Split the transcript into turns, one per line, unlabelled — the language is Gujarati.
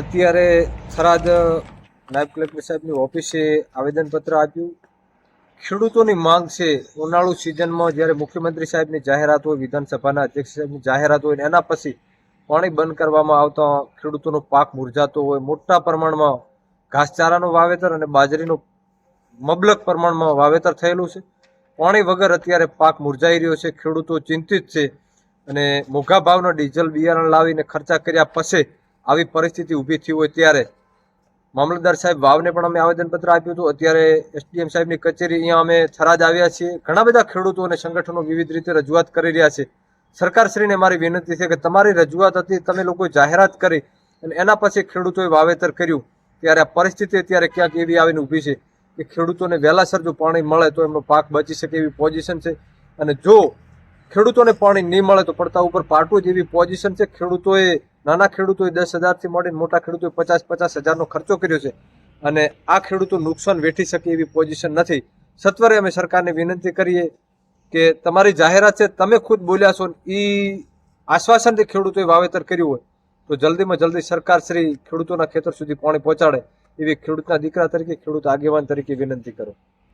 અત્યારે થરાદ, નાયબ કલેક્ટર સાહેબની ઓફિસે આવેદનપત્ર આપ્યું. ખેડૂતોની માંગ છે, ઉનાળુ સિઝનમાં જ્યારે મુખ્યમંત્રી સાહેબની જાહેરાત હોય, વિધાનસભાના અધ્યક્ષ સાહેબની જાહેરાત હોય, એના પછી પાણી બંધ કરવામાં આવતા ખેડૂતોનો પાક મુરઝાતો હોય, મોટા પ્રમાણમાં ઘાસચારાનું વાવેતર અને બાજરીનું મબલક પ્રમાણમાં વાવેતર થયેલું છે. પાણી વગર અત્યારે પાક મુરઝાઈ રહ્યો છે, ખેડૂતો ચિંતિત છે અને મોઘા ભાવનો ડીઝલ બિયારણ લાવીને ખર્ચા કર્યા પછી આવી પરિસ્થિતિ ઊભી થઈ હોય ત્યારે મામલતદાર સાહેબ વાવને પણ અમે આવેદનપત્ર આપ્યું હતું. અત્યારે એસડીએમ સાહેબની કચેરી અહીંયા અમે થરાદ આવ્યા છીએ. ઘણા બધા ખેડૂતો અને સંગઠનો વિવિધ રીતે રજૂઆત કરી રહ્યા છે. સરકારશ્રીને મારી વિનંતી છે કે તમારી રજૂઆત હતી, તમે લોકોએ જાહેરાત કરી અને એના પછી ખેડૂતોએ વાવેતર કર્યું. ત્યારે આ પરિસ્થિતિ અત્યારે ક્યાંક એવી આવીને ઊભી છે કે ખેડૂતોને વહેલાસર જો પાણી મળે તો એમનો પાક બચી શકે એવી પોઝિશન છે. અને જો ખેડૂતોને પાણી નહીં મળે તો પડતા ઉપર પાટું જ એવી પોઝિશન છે. ખેડૂતોએ નાના ખેડૂતોએ દસ હજારથી મળીને મોટા ખેડૂતોએ પચાસ પચાસ હજારનો ખર્ચો કર્યો છે અને આ ખેડૂતો નુકસાન વેઠી શકે એવી પોઝિશન નથી. સત્વરે અમે સરકારને વિનંતી કરીએ કે તમારી જાહેરાત છે, તમે ખુદ બોલ્યા છો એ આશ્વાસનથી ખેડૂતોએ વાવેતર કર્યું હોય, તો જલ્દીમાં જલ્દી સરકાર શ્રી ખેડૂતોના ખેતર સુધી પાણી પહોંચાડે એવી ખેડૂતના દીકરા તરીકે ખેડૂત આગેવાન તરીકે વિનંતી કરો.